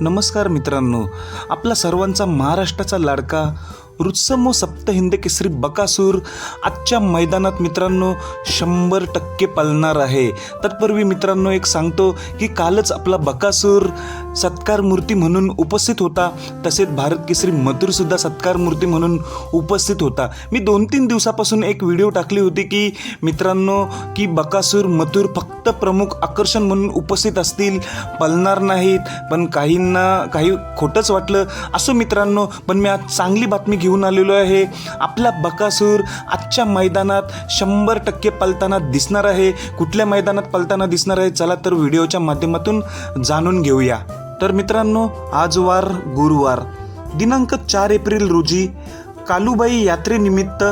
नमस्कार मित्रांनो. आपला सर्वांचा महाराष्ट्राचा लाडका रुत्समो सप्त हिंद केसरी बकासूर. आजच्या मैदानात मित्रांनो शंभर टक्के पालणार आहे. तत्पूर्वी मित्रांनो एक सांगतो की कालच आपला बकासूर सत्कार मूर्ती म्हणून उपस्थित होता. तसेच भारत केसरी मथुरसुद्धा सत्कार मूर्ती म्हणून उपस्थित होता. मी दोन तीन दिवसापासून एक व्हिडिओ टाकली होती की मित्रांनो की बकासूर मथुर फक्त प्रमुख आकर्षण म्हणून उपस्थित असतील पलणार नाहीत. पण काहींना काही खोटंच वाटलं. असो मित्रांनो पण मी आज चांगली बातमी घेऊन आलेलो आहे. आपला बकासूर आजच्या मैदानात शंभर टक्के पलताना दिसणार आहे. कुठल्या मैदानात पलताना दिसणार आहे चला तर व्हिडिओच्या माध्यमातून जाणून घेऊया. तर मित्रांनो आज वार गुरुवार. दिनांक चार एप्रिल रोजी कालुबाई यात्रेनिमित्त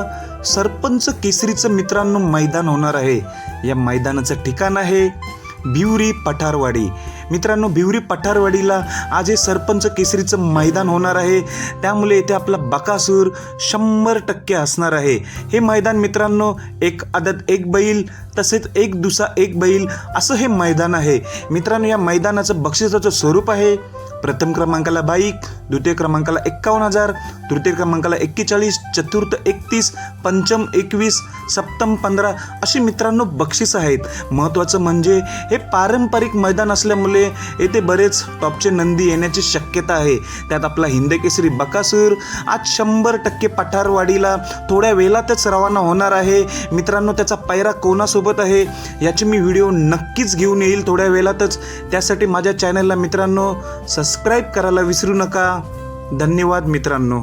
सरपंच केसरीचं मित्रांनो मैदान होणार आहे. या मैदानाचं ठिकाण आहे भिवरी पठारवाडी. मित्रांनो भिवरी पठारवाडीला आज हे सरपंच केसरीचं मैदान होणार आहे. त्यामुळे येथे आपला बकासूर शंभर टक्के असणार आहे. हे मैदान मित्रांनो एक आदत एक बैल तसेच एक दुसा एक बैल असं हे मैदान आहे. मित्रांनो या मैदानाचं बक्षिसाचं स्वरूप आहे. प्रथम क्रमांकाला बाईक द्वितीय क्रमांकाला एक्कावन्न हजार तृतीय क्रमांकाला एक्केचाळीस चतुर्थ एकतीस पंचम एकवीस सप्तम पंधरा अशी मित्रांनो बक्षीस आहेत. महत्त्वाचं म्हणजे हे पारंपरिक मैदान असल्यामुळे येथे बरेच टॉपचे नंदी येण्याची शक्यता आहे. त्यात आपला हिंदकेसरी बकासूर आज शंभर टक्के पठारवाडीला थोड्या वेळातच रवाना होणार आहे. मित्रांनो त्याचा पैरा कोणासोबत आहे याची मी व्हिडिओ नक्कीच घेऊन येईल थोड्या वेळातच. त्यासाठी माझ्या चॅनलला मित्रांनो सबस्क्राईब करायला विसरू नका. धन्यवाद मित्रांनो.